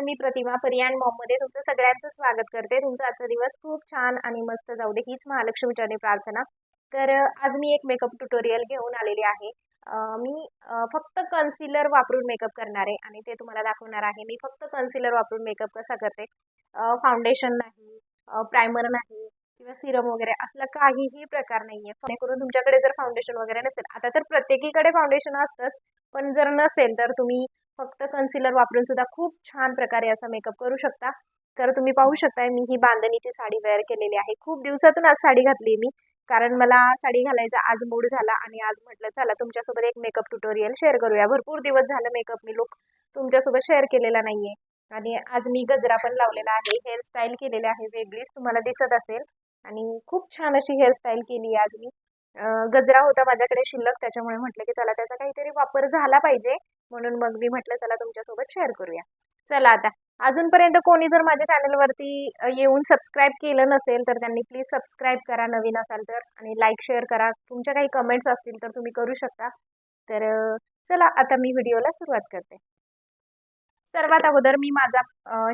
Hello नमस्कार मी प्रतिमा परियाण मॉममध्ये तुमचं सगळ्यांचं स्वागत करते. तुमचा आजचा दिवस खूप छान आणि मस्त जाऊ दे हीच महालक्ष्मीच्याने प्रार्थना. तर आज मी एक मेकअप ट्युटोरियल घेऊन आलेली आहे. मी फक्त कन्सिलर वापरून मेकअप करणार आहे आणि ते तुम्हाला दाखवणार आहे. मी फक्त कन्सिलर वापरून मेकअप कसा करते? फाउंडेशन नाही प्रायमर नाही किंवा सिरम वगैरे असला काहीही प्रकार नाही आहे तुमच्याकडे जर फाउंडेशन वगैरे नसेल आता तर प्रत्येकीकडे फाउंडेशन असतंच. पण जर नसेल तर तुम्ही फक्त कन्सिलर वापरून सुद्धा खूप छान प्रकारे असा मेकअप करू शकता. तर तुम्ही पाहू शकताय मी ही बांधणीची साडी वेअर केलेली आहे. खूप दिवसातून आज साडी घातली मी. कारण मला साडी घालायचा आज मूड झाला आणि आज म्हटलं चला तुमच्यासोबत एक मेकअप ट्युटोरियल शेअर करूया. भरपूर दिवस झालं मेकअप मी लुक तुमच्यासोबत शेअर केलेला नाहीये. आणि आज मी गजरा पण लावलेला आहे. हेअरस्टाईल केलेली आहे वेगळीच तुम्हाला दिसत असेल. आणि खूप छान अशी हेअरस्टाईल केली आज मी. गजरा होता माझ्याकडे शिल्लक त्याच्यामुळे म्हटलं की चला त्याचा काहीतरी वापर झाला पाहिजे. म्हणून मग मी म्हटलं चला तुमच्यासोबत शेअर करूया. चला आता. अजूनपर्यंत कोणी जर माझ्या चॅनलवरती येऊन सबस्क्राईब केलं नसेल तर त्यांनी प्लीज सबस्क्राईब करा नवीन असाल तर आणि लाईक शेअर करा. तुमच्या काही कमेंट्स असतील तर तुम्ही करू शकता. तर चला आता मी व्हिडिओला सुरुवात करते. सर्वात अगोदर मी माझा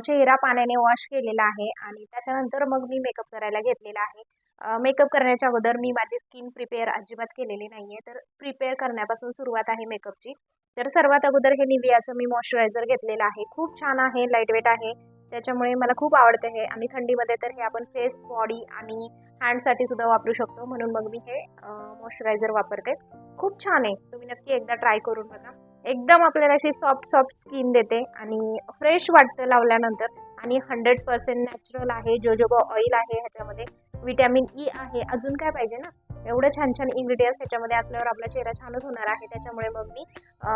चेहरा पाण्याने वॉश केलेला आहे आणि त्याच्यानंतर मग मी मेकअप करायला घेतलेला आहे. मेकअप करण्याच्या अगोदर मी माझी स्किन प्रिपेअर अजिबात केलेली नाही आहे तर प्रिपेअर करण्यापासून सुरुवात आहे मेकअपची तर सर्वात अगोदर हे निवियाचं मी मॉइश्चरायझर घेतलेलं आहे. खूप छान आहे लाईटवेट आहे. त्याच्यामुळे मला खूप आवडते हे. आणि थंडीमध्ये तर हे आपण फेस बॉडी आणि हँडसाठी सुद्धा वापरू शकतो. म्हणून मग मी हे मॉइश्चरायझर वापरते. खूप छान आहे. तुम्ही नक्की एकदा ट्राय करून बघा. एकदम आपल्याला अशी सॉफ्ट सॉफ्ट स्किन देते आणि फ्रेश वाटतं लावल्यानंतर. आणि हंड्रेड पर्सेंट नॅचरल आहे. जोजोबा ऑइल आहे ह्याच्यामध्ये. विटॅमिन ई e आहे. अजून काय पाहिजे ना? एवढं छान छान इन्ग्रेडियंट्स ह्याच्यामध्ये असल्यावर आपला चेहरा छानच होणार आहे. त्याच्यामुळे मग मी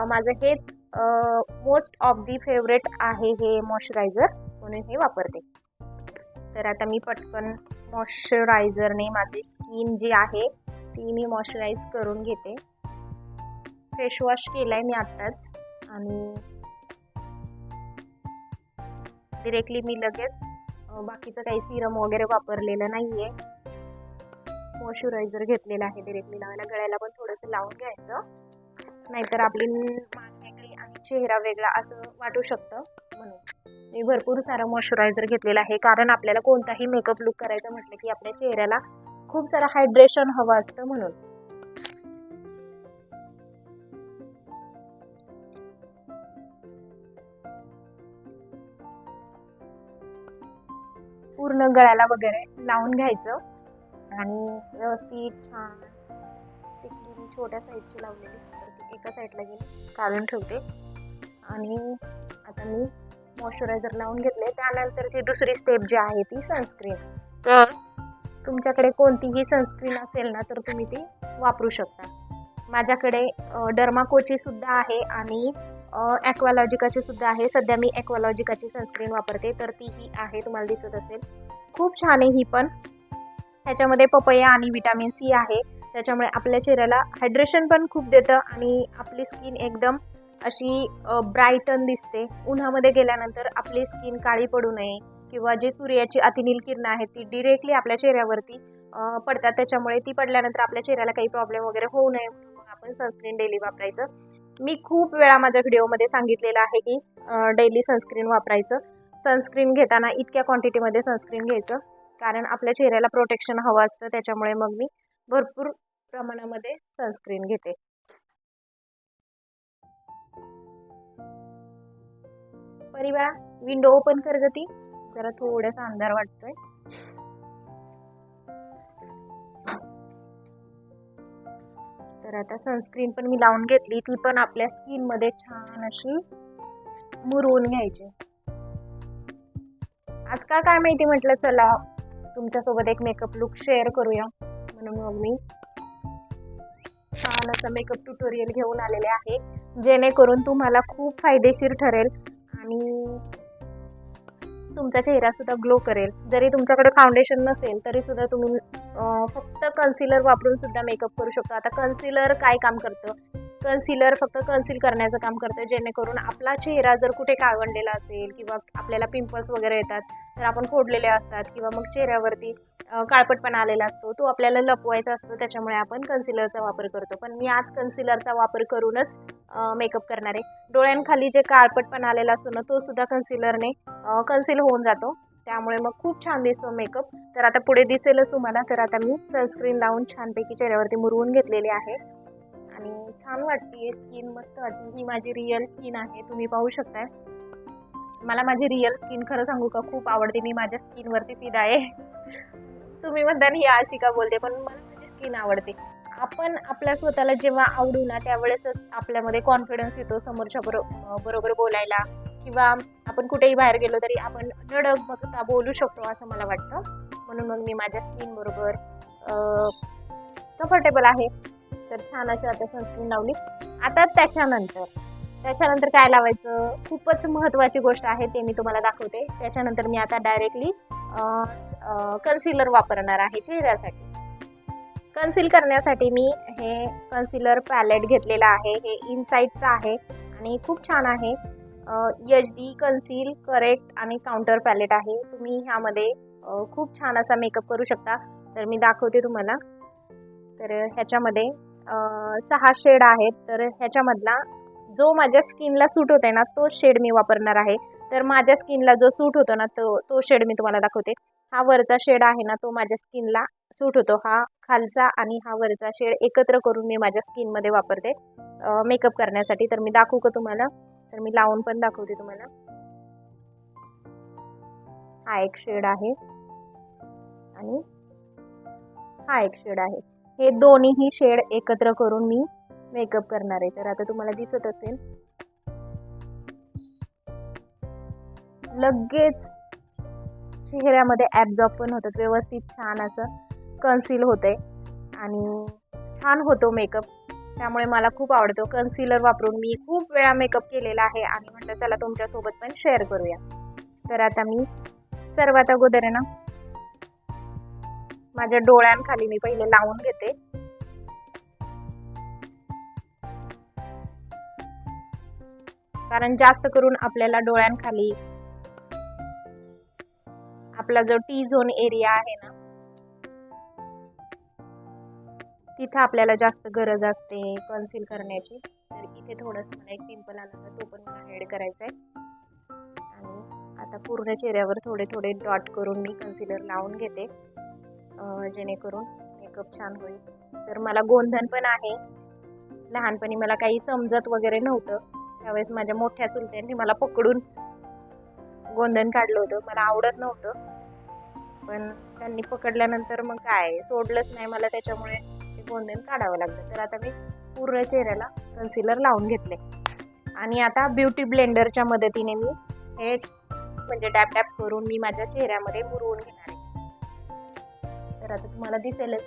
माझं हेच मोस्ट ऑफ दी फेवरेट आहे हे मॉइश्चरायझर म्हणून हे वापरते. तर आता मी पटकन मॉइश्चरायझरने माझी स्किन जी आहे ती मी मॉइश्चराईज करून घेते. फेस वॉश केलाय मी आत्ताच आणि डिरेक्टली मी लगेच बाकीचं काही सिरम वगैरे वापरलेलं नाहीये. मॉइश्चरायझर घेतलेलं आहे डिरेक्टली लावायला गळ्याला पण थोडंसं लावून घ्यायचं. नाहीतर आपली मान वेगळी आणि चेहरा वेगळा असं वाटू शकतं म्हणून. मी भरपूर सारं मॉइश्चरायझर घेतलेलं आहे. कारण आपल्याला कोणताही मेकअप लुक करायचं म्हटलं की आपल्या चेहऱ्याला खूप सारं हायड्रेशन हवं असतं म्हणून. पूर्ण गळ्याला वगैरे लावून घ्यायचं. आणि व्यवस्थित छान टिकली छोट्या साईडची लावलेली. तर एका साईडला गेली काढून ठेवते. आणि आता मी मॉइश्चरायझर लावून घेतले त्यानंतरची दुसरी स्टेप जी आहे ती सनस्क्रीन तर? तुमच्याकडे कोणतीही सनस्क्रीन असेल ना तर तुम्ही ती वापरू शकता. माझ्याकडे डर्माकोची सुद्धा आहे आणि ॲक्वालॉजिकाची सुद्धा आहे. सध्या मी ॲक्वालॉजिकाची सनस्क्रीन वापरते. तर ती ही आहे तुम्हाला दिसत असेल. खूप छान आहे ही पण. ह्याच्यामध्ये पपया आणि विटॅमिन सी आहे. त्याच्यामुळे आपल्या चेहऱ्याला हायड्रेशन पण खूप देतं आणि आपली स्किन एकदम अशी ब्राईटन दिसते. उन्हामध्ये गेल्यानंतर आपली स्किन काळी पडू नये किंवा जे सूर्याची अतिनील किरणं आहेत ती डिरेक्टली आपल्या चेहऱ्यावरती पडतात. त्याच्यामुळे ती पडल्यानंतर आपल्या चेहऱ्याला काही प्रॉब्लेम वगैरे होऊ नये म्हणून मग आपण सनस्क्रीन डेली वापरायचं. मी खूप वेळा माझ्या व्हिडिओमध्ये सांगितलेलं आहे की डेली सनस्क्रीन वापरायचं. सनस्क्रीन घेताना इतक्या क्वांटिटीमध्ये सनस्क्रीन घ्यायचं. कारण आपल्या चेहऱ्याला प्रोटेक्शन हवं असतं त्याच्यामुळे मग मी भरपूर प्रमाणामध्ये सनस्क्रीन घेते. परिवार विंडो ओपन कर गती जरा थोडासा अंधार वाटतोय. तर आता सनस्क्रीन पण मी लावून घेतली. ती पण आपल्या स्किनमध्ये छान अशी मुरवून घ्यायची. आजकाल काय माहिती म्हटलं चला तुमच्यासोबत एक मेकअप लुक शेअर करूया. म्हणून मग मी छान असं मेकअप ट्युटोरियल घेऊन आलेले आहे. जेणेकरून तुम्हाला खूप फायदेशीर ठरेल. आणि तुमचा चेहरा सुद्धा ग्लो करेल. जरी तुमच्याकडे फाउंडेशन नसेल तरी सुद्धा तुम्ही फक्त कन्सिलर वापरून सुद्धा मेकअप करू शकता. आता कन्सिलर काय काम करतं? कन्सिलर फक्त कन्सील करण्याचं काम करतं जेणेकरून आपला चेहरा जर कुठे काळवंडलेला असेल किंवा आपल्याला पिंपल्स वगैरे येतात तर आपण फोडलेले असतात किंवा मग चेहऱ्यावरती काळपटपणा आलेला असतो तो आपल्याला लपवायचा असतो त्याच्यामुळे आपण कन्सिलरचा वापर करतो. पण मी आज कन्सिलरचा वापर करूनच मेकअप करणार आहे. डोळ्यांखाली जे काळपटपणा आलेला असतो ना तो सुद्धा कन्सिलरने कन्सिल होऊन जातो. त्यामुळे मग खूप छान दिसतो मेकअप तर आता पुढे दिसेलच तुम्हाला. तर आता मी सनस्क्रीन लावून छानपैकी चेहऱ्यावरती मुरवून घेतलेली आहे. आणि छान वाटते स्किन मस्त वाटते ही माझी रिअल स्किन आहे तुम्ही पाहू शकताय. मला माझी रिअल स्किन खरं सांगू का खूप आवडते. मी माझ्या स्किनवरती फिदा आहे. तुम्ही म्हणता ही अशी का बोलते? पण मला माझी स्किन आवडते. आपण आपल्या स्वतःला जेव्हा आवडू ना त्यावेळेसच आपल्यामध्ये कॉन्फिडन्स येतो समोरच्या बरो बरोबर बोलायला. किंवा आपण कुठेही बाहेर गेलो तरी आपण धडक बघता बोलू शकतो असं मला वाटतं. म्हणून मग मी माझ्या स्किन बरोबर कम्फर्टेबल आहे. तर छान अशी आता सनस्क्रीन लावली. आता त्याच्यानंतर त्याच्यानंतर काय लावायचं? खूपच महत्त्वाची गोष्ट आहे ते मी तुम्हाला दाखवते. त्याच्यानंतर मी आता डायरेक्टली कन्सिलर वापरणार आहे चेहऱ्यासाठी. कन्सील करण्यासाठी मी हे कन्सिलर पॅलेट घेतलेलं आहे. हे इनसाईडचं आहे आणि खूप छान आहे. एच डी कन्सील करेक्ट आणि काउंटर पॅलेट आहे. तुम्ही ह्यामध्ये खूप छान असा मेकअप करू शकता. तर मी दाखवते तुम्हाला. तर ह्याच्यामध्ये सहा शेड आहेत. तर ह्याच्यामधला जो माझ्या स्किनला सूट होते ना तो शेड मी वापरणार आहे. तर माझ्या स्किनला जो सूट होतो ना तो तो शेड मी तुम्हाला दाखवते. हा वरचा शेड आहे ना तो माझ्या स्किनला सूट होतो. हा खालचा आणि हा वरचा शेड एकत्र करून मी माझ्या स्किनमध्ये वापरते. मेकअप करण्यासाठी. तर मी दाखवू का तुम्हाला? तर मी लावून पण दाखवते तुम्हाला. हा एक शेड आहे. आणि हा एक शेड आहे. हे दोन्हीही शेड एकत्र करून मी मेकअप करणार आहे. तर आता तुम्हाला दिसत असेल. लगेच चेहऱ्यामध्ये ॲब्झॉर्ब पण होतात व्यवस्थित छान असं कन्सील होते आणि छान होतो मेकअप त्यामुळे मला खूप आवडतो. कन्सिलर वापरून मी खूप वेळा मेकअप केलेला आहे. आणि म्हटलं चला तुमच्यासोबत पण शेअर करूया. तर आता मी सर्वात अगोदर आहे ना माझ्या डोळ्यांखाली मी पहिले लावून घेते. कारण जास्त करून आपल्याला डोळ्यांखाली आपला जो टी झोन एरिया आहे ना तिथं आपल्याला जास्त गरज असते कन्सील करण्याची. तर इथे थोडंसं मला एक पिंपल आला तर तो पण मला ऍड करायचा आहे. आणि आता पूर्ण चेहऱ्यावर थोडे थोडे डॉट करून मी कन्सिलर लावून घेते. जेणेकरून मेकअप छान होईल. तर मला गोंधन पण आहे. लहानपणी मला काही समजत वगैरे नव्हतं. त्यावेळेस माझ्या मोठ्या चुलत्यांनी मला पकडून गोंधन काढलं होतं. मला आवडत नव्हतं. पण त्यांनी पकडल्यानंतर मग काय सोडलंच नाही मला त्याच्यामुळे ते गोंधन काढावं लागलं. तर आता मी पूर्ण चेहऱ्याला कन्सिलर लावून घेतले आणि आता ब्युटी ब्लेंडरच्या मदतीने मी हे म्हणजे डॅप डॅप करून मी माझ्या चेहऱ्यामध्ये मुरवून घेणार आहे. तर आता तुम्हाला दिसेलच.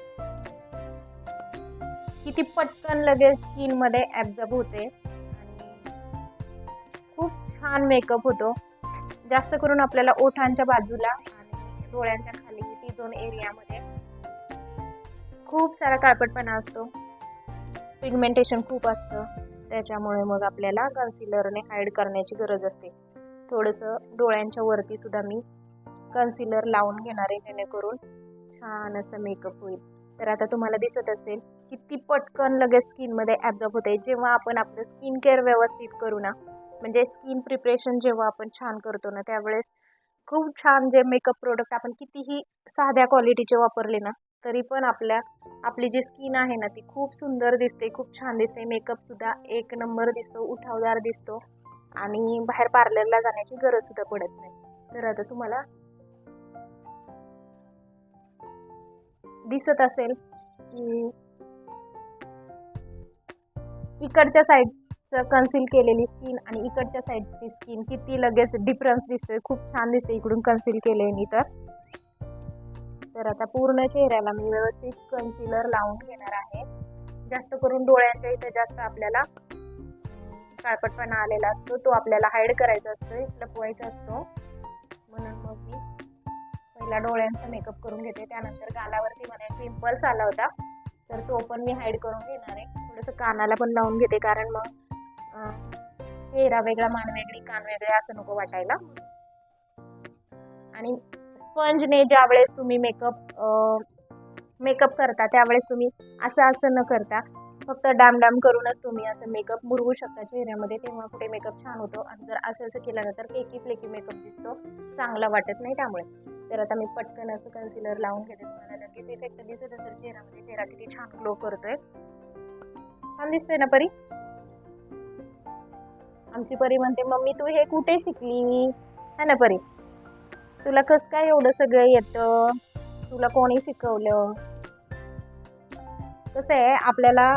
किती पटकन लगेच स्किनमध्ये ॲब्झॉर्ब होते. आणि खूप छान मेकअप होतो. जास्त करून आपल्याला ओठांच्या बाजूला आणि डोळ्यांच्या खाली ती दोन एरियामध्ये खूप सारा काळपटपणा असतो. पिगमेंटेशन खूप असतं. त्याच्यामुळे मग आपल्याला कन्सिलरने हाईड करण्याची गरज असते. थोडंसं डोळ्यांच्या वरती सुद्धा मी कन्सिलर लावून घेणार आहे जेणेकरून छान असं मेकअप होईल. तर आता तुम्हाला दिसत असेल किती पटकन लगेच स्किनमध्ये ॲब्झॉर्ब होते. जेव्हा आपण आपलं स्किन केअर व्यवस्थित करू ना म्हणजे स्किन प्रिपरेशन जेव्हा आपण छान करतो ना त्यावेळेस खूप छान जे मेकअप प्रोडक्ट आपण कितीही साध्या क्वालिटीचे वापरले ना तरी पण आपल्या आपली जी स्किन आहे ना ती खूप सुंदर दिसते खूप छान दिसते. मेकअपसुद्धा एक नंबर दिसतो उठावदार दिसतो आणि बाहेर पार्लरला जाण्याची गरजसुद्धा पडत नाही. तर आता तुम्हाला दिसत असेल की इकडच्या साईडचं कन्सील केलेली स्किन आणि इकडच्या साईडची स्किन किती लगेच डिफरन्स दिसतोय. खूप छान दिसते इकडून कन्सील केले मी तर. तर आता पूर्ण चेहऱ्याला मी व्यवस्थित कन्सिलर लावून घेणार आहे. जास्त करून डोळ्यांच्या इथे जास्त आपल्याला काळपटपणा आलेला असतो. तो आपल्याला हाईड करायचा असतो लपवायचा असतो. म्हणून मग मी पहिला डोळ्यांचा मेकअप करून घेते. त्यानंतर गालावरती मला एक पिंपल्स आला होता. तर तो पण मी हाईड करून घेणार आहे. थोडंसं कानाला पण लावून घेते कारण मग चेहरा वेगळा मान वेगळी कान वेगळे असं नको वाटायला. आणि स्पंजने ज्या वेळेस तुम्ही मेकअप मेकअप करता त्यावेळेस तुम्ही असं असं न करता फक्त डाम डाम करूनच तुम्ही असं मेकअप मुरवू शकता चेहऱ्यामध्ये. तेव्हा कुठे मेकअप छान होतो. आणि जर असं असं केलं तर केकी फ्लेकी मेकअप दिसतो. चांगला वाटत नाही त्यामुळे. तर आता मी पटकन असं कन्सिलर लावून घेते तुम्हाला. लगेच इफेक्ट दिसत असेल चेहऱ्यामध्ये. चेहरा किती छान ग्लो करतोय. छान दिसतोय ना परी? आमची परी म्हणते मम्मी तू हे कुठे शिकली? है ना परी? तुला कसं काय एवढं सगळं येतं? तुला कोणी शिकवलं? कसं आहे आपल्याला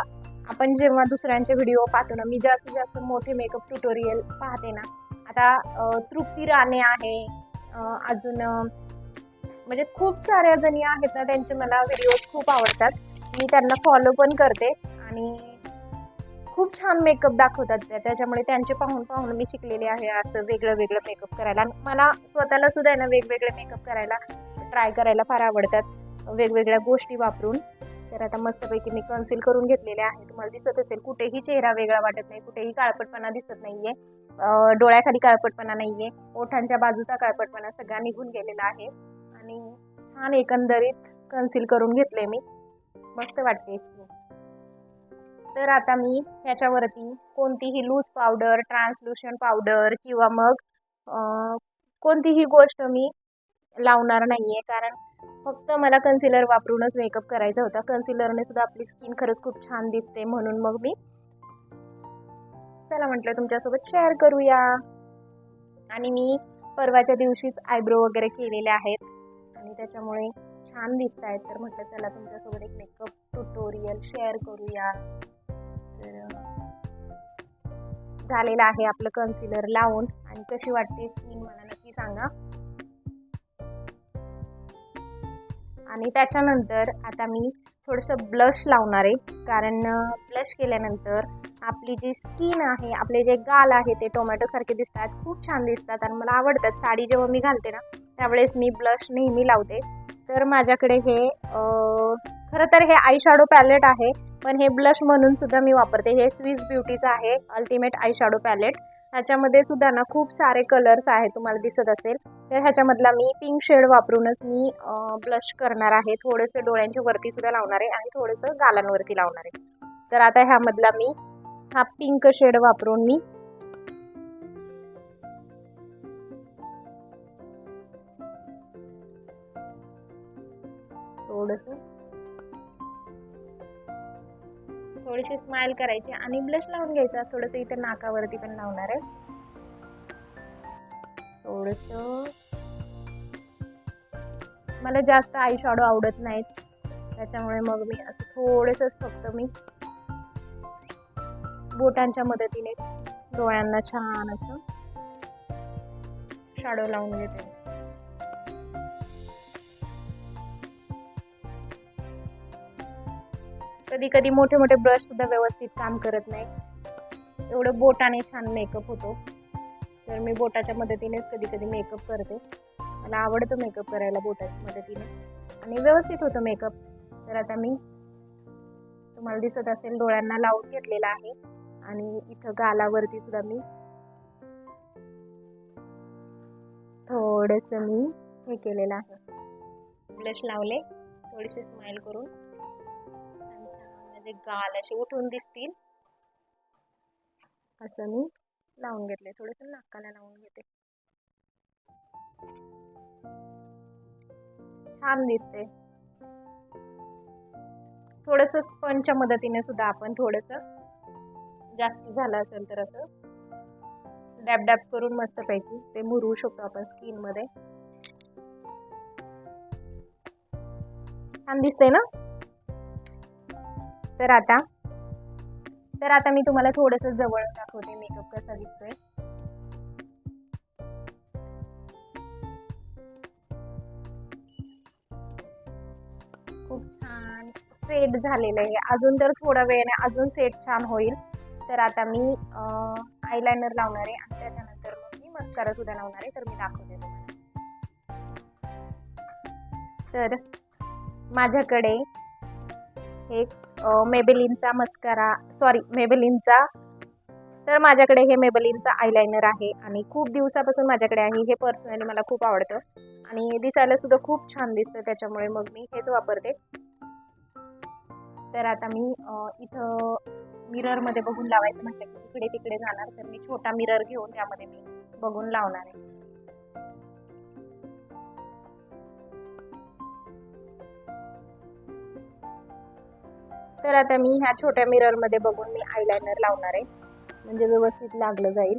आपण जेव्हा दुसऱ्यांचे व्हिडिओ पाहतो ना मी जास्तीत जास्त मोठे मेकअप ट्युटोरियल पाहते ना. आता तृप्ती राणे आहे अजून म्हणजे खूप साऱ्या जणी आहेत ना त्यांचे मला व्हिडिओज खूप आवडतात. मी त्यांना फॉलो पण करते आणि खूप छान मेकअप दाखवतात त्या. त्याच्यामुळे त्यांचे पाहून पाहून मी शिकलेले आहे असं वेगळं वेगळं मेकअप करायला. मला स्वतःला सुद्धा आहे ना वेगवेगळे मेकअप करायला ट्राय करायला फार आवडतात. वेगवेगळ्या गोष्टी वापरून. तर आता मस्तपैकी मी कन्सील करून घेतलेले आहे तुम्हाला दिसत असेल कुठेही चेहरा वेगळा वाटत नाही कुठेही काळपटपणा दिसत नाहीये. डोळ्याखाली काळपटपणा नाहीये. ओठांच्या बाजूचा काळपटपणा सगळा निघून गेलेला आहे. आणि छान एकंदरीत कन्सील करून घेतले मी. मस्त वाटते स्किन तर आता मी ह्याच्यावरती कोणतीही लूज पावडर ट्रान्सल्युशन पावडर किंवा मग कोणतीही गोष्ट मी लावणार नाही आहे कारण फक्त मला कन्सिलर वापरूनच मेकअप करायचा होता. कन्सिलरने सुद्धा आपली स्किन खरंच खूप छान दिसते म्हणून मग मी चला म्हटलं तुमच्यासोबत शेअर करूया. आणि मी परवाच्या दिवशीच आयब्रो वगैरे केलेले आहेत. आणि त्याच्यामुळे छान दिसत आहेत तर म्हटलं चला तुमच्यासोबत एक मेकअप ट्युटोरियल शेअर करूया. तर झालेलं आहे आपलं कन्सिलर लावून. आणि कशी वाटते स्किन मला नक्की सांगा. आणि त्याच्यानंतर आता मी थोडंसं ब्लश लावणार आहे. कारण ब्लश केल्यानंतर आपली जी स्किन आहे आपले जे गाल आहे ते टोमॅटोसारखे दिसतात. खूप छान दिसतात. आणि मला आवडतात. साडी जेव्हा मी घालते ना त्यावेळेस मी ब्लश नेहमी लावते. तर माझ्याकडे हे खरं तर हे आय शॅडो पॅलेट आहे पण हे ब्लश म्हणून सुद्धा मी वापरते. हे स्विस ब्युटीचं आहे अल्टिमेट आय शॅडो पॅलेट ह्याच्यामध्ये सुद्धा ना खूप सारे कलर्स आहेत तुम्हाला दिसत असेल. तर ह्याच्यामधला मी पिंक शेड वापरूनच मी ब्लश करणार आहे. थोडंसं डोळ्यांच्या वरती सुद्धा लावणार आहे आणि थोडंसं गालांवरती लावणार आहे. तर आता ह्यामधला मी हा पिंक शेड वापरून मी थोडंसं. थोडीशी स्माइल करायची आणि ब्लश लावून घ्यायचा. थोडंसं इथे नाकावरती पण लावणार आहे. थोडस. मला जास्त आई शॅडो आवडत नाहीत. त्याच्यामुळे मग मी असं थोडंसंच फक्त मी बोटांच्या मदतीने डोळ्यांना छान असं शॅडो लावून घेते. कधी कधी मोठे मोठे ब्रश सुद्धा व्यवस्थित काम करत नाही. एवढं बोटाने छान मेकअप होतो. तर मी बोटाच्या मदतीनेच कधी कधी मेकअप करते. मला आवडतं मेकअप करायला बोटाच्या मदतीने. आणि व्यवस्थित होतं मेकअप तर आता मी तुम्हाला दिसत असेल डोळ्यांना लावून घेतलेला आहे. आणि इथं गालावरती सुद्धा मी थोडंसं मी हे केलेलं आहे. ब्लश लावले. थोडीशी स्माइल करून. छान माझे गाल असे उठून दिसतील. असं मी लावून घेतले थोडंसं नाकाला लावून घेते. छान दिसते थोडस स्पंजच्या मदतीने सुद्धा आपण थोडस जास्ती झालं असेल तर असं डॅब डॅब करून मस्तपैकी ते मुरवू शकतो आपण स्किनमध्ये. छान दिसते ना? तर आता तर आता मी तुम्हाला थोडस जवळ दाखवते मेकअप कसा दिसतोय. खूप छान सेट झालेलं आहे. अजून तर थोडा वेळाने अजून सेट छान होईल. तर आता मी आयलायनर लावणार आहे. आणि त्याच्यानंतर मग मी मस्कारा सुद्धा लावणार आहे. तर मी दाखवते तुम्हाला. तर माझ्याकडे हे मेबेलिनचा मस्कारा सॉरी मेबेलिनचा तर माझ्याकडे हे मेबेलिनचा आयलायनर आहे आणि खूप दिवसापासून माझ्याकडे आहे. हे पर्सनली मला खूप आवडतं आणि दिसायला सुद्धा खूप छान दिसतं. त्याच्यामुळे मग मी हेच वापरते. तर आता मी इथं मिररमध्ये बघून लावायचं म्हटलं की इकडे तिकडे जाणार. तर मी छोटा मिरर घेऊन त्यामध्ये मी बघून लावणार आहे. तर आता मी ह्या छोट्या मिररमध्ये बघून मी आयलायनर लावणार आहे. म्हणजे व्यवस्थित लागलं जाईल.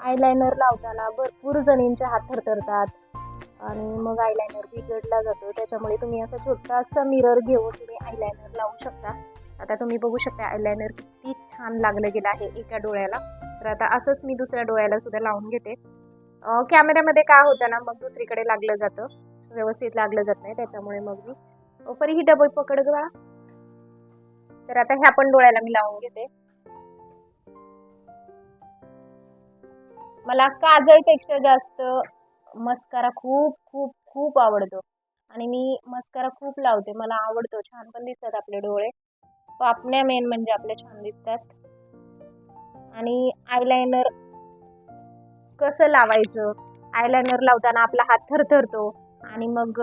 आयलायनर लावताना भरपूर जणींचे हात थरथरतात. आणि मग आयलायनर बिघडला जातो. त्याच्यामुळे तुम्ही असा छोटासा मिरर घेऊन तुम्ही आयलायनर लावू शकता. आता तुम्ही बघू शकता आयलायनर किती छान लागलं गेलं आहे एका डोळ्याला. तर आता असंच मी दुसऱ्या डोळ्याला सुद्धा लावून घेते. कॅमेऱ्यामध्ये काय होतं ना मग दुसरीकडे लागलं जातं. व्यवस्थित लागलं जात नाही त्याच्यामुळे मग मी परी ही डबल पकड गं तर आता ह्या पण डोळ्याला मी लावून घेते. मला काजळपेक्षा जास्त मस्कारा खूप खूप खूप आवडतो. आणि मी मस्कारा खूप लावते. मला आवडतो. छान पण दिसतात आपले डोळे. पापण्या मेन म्हणजे आपले छान दिसतात. आणि आयलायनर कसं लावायचं? आयलायनर लावताना आपला हात थरथरतो. आणि मग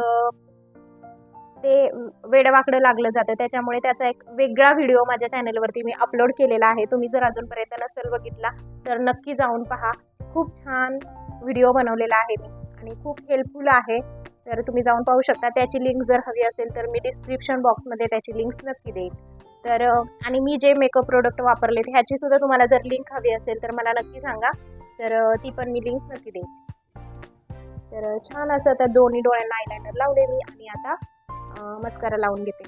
ते वेडवाकडं लागलं जातं. त्याच्यामुळे त्याचा एक वेगळा व्हिडिओ माझ्या चॅनलवरती मी अपलोड केलेला आहे. तुम्ही जर अजूनपर्यंत नसेल बघितला तर नक्की जाऊन पहा. खूप छान व्हिडिओ बनवलेला आहे मी. आणि खूप हेल्पफुल आहे. तर तुम्ही जाऊन पाहू शकता. त्याची लिंक जर हवी असेल तर मी डिस्क्रिप्शन बॉक्समध्ये त्याची लिंक्स नक्की देईन. तर आणि मी जे मेकअप प्रोडक्ट वापरले ह्याची सुद्धा तुम्हाला जर लिंक हवी असेल तर मला नक्की सांगा. तर ती पण मी लिंक नक्की देईन. तर छान असं आता दोन्ही डोळ्यांना आयलायनर लावले मी आणि आता मस्कारा लावून घेते.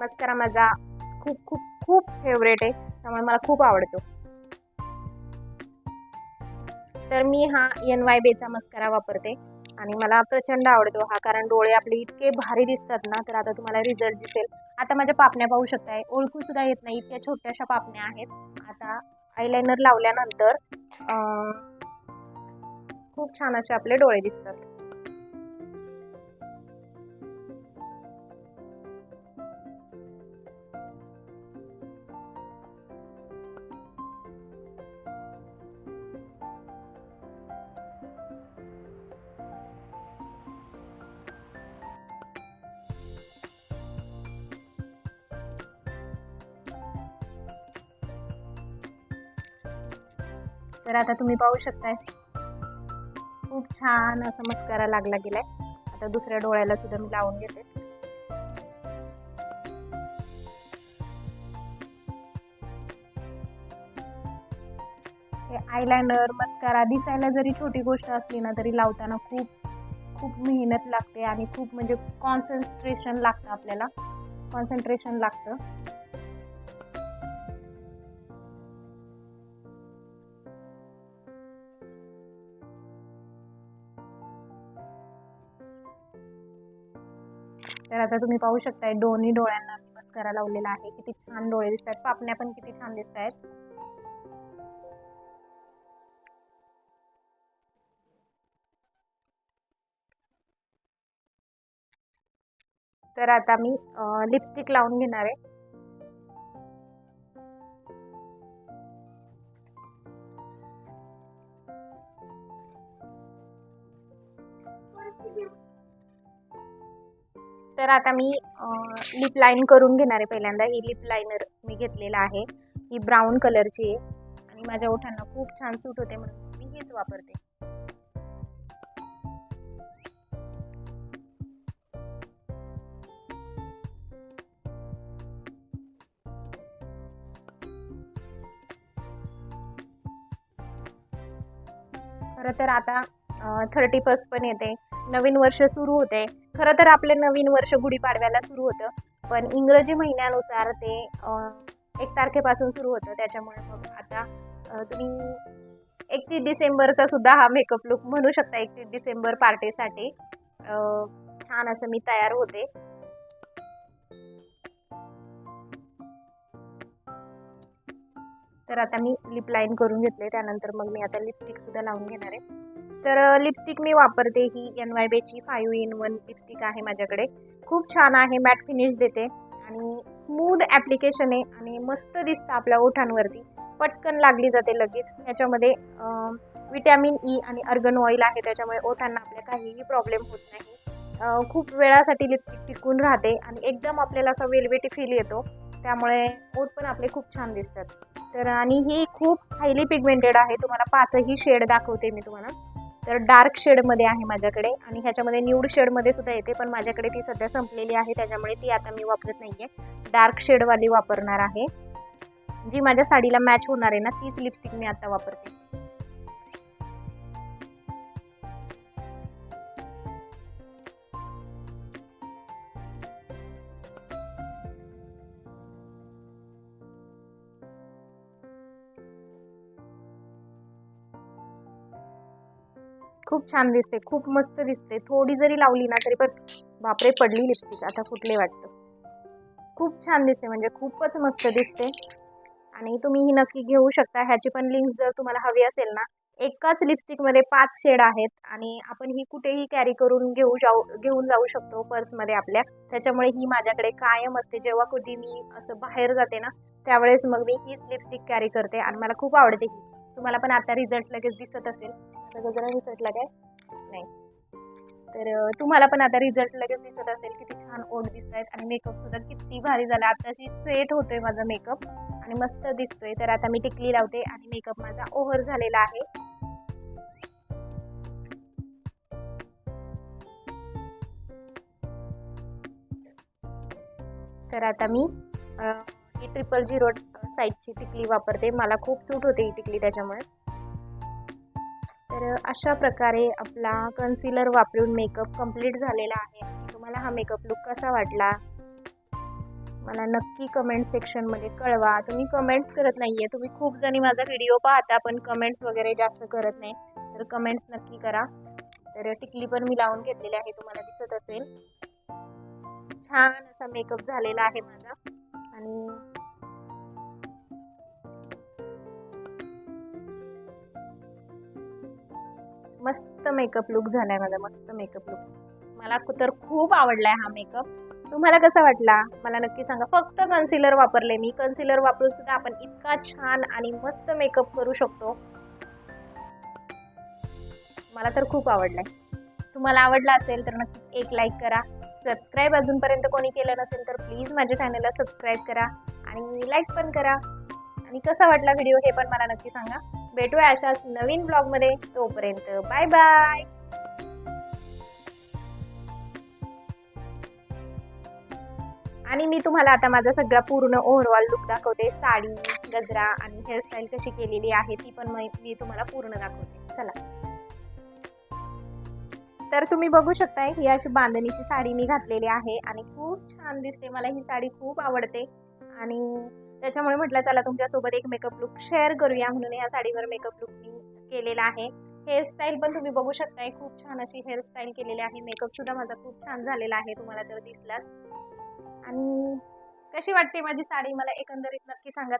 मस्कारा माझा खूप खूप खूप फेवरेट आहे. त्यामुळे मला खूप आवडतो. तर मी हा एन वाय बेचा मस्करा वापरते. आणि मला प्रचंड आवडतो हा कारण डोळे आपले इतके भारी दिसतात ना तर आता तुम्हाला रिझल्ट दिसेल. आता माझ्या पापण्या पाहू शकताय. ओळखू सुद्धा येत नाही इतक्या छोट्याशा पापण्या आहेत. आता आयलायनर लावल्यानंतर खूप छान असे आपले डोळे दिसतात. तर आता तुम्ही पाहू शकताय. खूप छान असा मस्कारा लागला गेलाय. आता दुसऱ्या डोळ्याला सुद्धा मी लावून घेते. हे आयलायनर मस्कारा दिसायला जरी छोटी गोष्ट असली ना तरी लावताना खूप खूप मेहनत लागते आणि खूप म्हणजे कॉन्सन्ट्रेशन लागतं आपल्याला. कॉन्सन्ट्रेशन लागतं. तर आता तुम्ही पाहू शकताय दोन्ही डोळ्यांना मस्करा लावलेला आहे. किती छान डोळे दिसत आहेत पापण्या पण किती छान दिसत आहेत तर आता मी लिपस्टिक लावून घेणार आहे. तर आता मी लिप लाईन करून घेणार आहे पहिल्यांदा. ही लिप लाईनर मी घेतलेला आहे. ही ब्राऊन कलरची आहे. आणि माझ्या ओठांना खूप छान सूट होते म्हणून मी हीच वापरते. खरं तर आता थर्टी फर्स्ट पण येते. नवीन वर्ष सुरू होते. खरं तर आपले नवीन वर्ष गुढीपाडव्याला सुरू होतं पण इंग्रजी महिन्यानुसार ते एक तारखेपासून सुरू होतं. त्याच्यामुळे मग आता तुम्ही एकतीस डिसेंबरचा सुद्धा हा मेकअप लुक म्हणू शकता. एकतीस डिसेंबर पार्टीसाठी छान असं मी तयार होते. तर आता मी लिप लाईन करून घेतले त्यानंतर मग मी आता लिपस्टिक सुद्धा लावून घेणार आहे. तर लिपस्टिक मी वापरते ही एन वाय बेची फायू इन वन लिपस्टिक आहे माझ्याकडे. खूप छान आहे मॅट फिनिश देते. आणि स्मूद ॲप्लिकेशन आहे आणि मस्त दिसतं आपल्या ओठांवरती. पटकन लागली जाते लगेच. ह्याच्यामध्ये विटॅमिन ई e आणि अर्गन ऑइल आहे. त्याच्यामुळे ओठांना आपल्या काहीही प्रॉब्लेम होत नाही. खूप वेळासाठी लिपस्टिक टिकून राहते आणि एकदम आपल्याला असा वेलवेटी फील येतो. त्यामुळे ओठ पण आपले खूप छान दिसतात. तर आणि ही खूप हायली पिगमेंटेड आहे. तुम्हाला पाचही शेड दाखवते मी तुम्हाला. तर डार्क शेडमध्ये आहे माझ्याकडे आणि ह्याच्यामध्ये न्यूड शेडमध्ये सुद्धा येते पण माझ्याकडे ती सध्या संपलेली आहे त्याच्यामुळे ती आता मी वापरत नाही आहे डार्क शेडवाली वापरणार आहे. जी माझ्या साडीला मॅच होणार आहे ना तीच लिपस्टिक मी आता वापरते. खूप छान दिसते खूप मस्त दिसते. थोडी जरी लावली ना तरी पण बापरे पडली लिपस्टिक आता फुटले वाटतं. खूप छान दिसते म्हणजे खूपच मस्त दिसते. आणि तुम्ही ही नक्की घेऊ शकता. ह्याची पण लिंक्स जर तुम्हाला हवी असेल ना एकाच लिपस्टिकमध्ये पाच शेड आहेत आणि आपण ही कुठेही कॅरी करून घेऊ जाऊ घेऊन जाऊ शकतो पर्समध्ये आपल्या. त्याच्यामुळे ही माझ्याकडे कायम असते. जेव्हा कुठे मी असं बाहेर जाते ना त्यावेळेस मग मी हीच लिपस्टिक कॅरी करते आणि मला खूप आवडते ही. तुम्हाला पण आता रिझल्ट लगेच दिसत असेल. सगळं जरा रिझल्ट लागाय नाही. तर तुम्हाला पण आता रिझल्ट लगेच दिसत असेल किती छान ओढ दिसत आहेत आणि मेकअप सुद्धा किती भारी झाला. आताशी सेट होतोय माझा मेकअप आणि मस्त दिसतोय. तर आता मी टिकली लावते आणि मेकअप माझा ओव्हर झालेला आहे. तर आता मी ही ट्रिपल झिरो साईजची टिकली वापरते. मला खूप सूट होते ही टिकली त्याच्यामुळे. तर अशा प्रकारे आपला कन्सिलर वापरून मेकअप कंप्लीट झालेला आहे. तुम्हाला हा मेकअप लुक कसा वाटला? मला नक्की कमेंट सेक्शनमध्ये कळवा. तुम्ही कमेंट्स करत नाही आहे तुम्ही खूप जणी माझा व्हिडिओ पाहता पण कमेंट्स वगैरे जास्त करत नाही. तर कमेंट्स नक्की करा. तर टिकली पण मी लावून घेतलेली आहे तुम्हाला दिसत असेल. छान असा मेकअप झालेला आहे माझा. आणि मस्त मेकअप लुक झालाय माझा मस्त मेकअप लुक मला तर खूप आवडलाय हा मेकअप तुम्हाला कसा वाटला? मला नक्की सांगा. फक्त कन्सिलर वापरले मी. कन्सिलर वापरून सुद्धा आपण इतका छान आणि मस्त मेकअप करू शकतो. मला तर खूप आवडलाय. तुम्हाला आवडला असेल तर नक्की एक लाईक करा. सबस्क्राईब अजूनपर्यंत कोणी केलं नसेल तर प्लीज माझ्या चॅनलला सबस्क्राईब करा. आणि लाईक पण करा. आणि कसा वाटला व्हिडिओ हे पण मला नक्की सांगा. भेटूया अशाच नवीन ब्लॉगमध्ये. तोपर्यंत बाय बाय. आणि मी तुम्हाला आता माझा सगळा पूर्ण ओव्हरऑल लुक दाखवते. साडी गजरा आणि हेअरस्टाईल कशी केलेली आहे ती पण मी मी तुम्हाला पूर्ण दाखवते. चला. तर तुम्ही बघू शकताय ही अशी बांधणीची साडी मी घातलेली आहे आणि खूप छान दिसते. मला ही साडी खूप आवडते. आणि त्याच्यामुळे म्हटलं चला तुमच्यासोबत एक मेकअप लुक शेअर करूया म्हणून या साडीवर मेकअप लुक मी केलेला आहे. हेअरस्टाईल पण तुम्ही बघू शकताय खूप छान अशी हेअरस्टाईल केलेली आहे. मेकअप सुद्धा माझा खूप छान झालेला आहे तुम्हाला जर दिसलाच आणि कशी वाटते माझी साडी? मला एकंदरीत नक्की सांगा.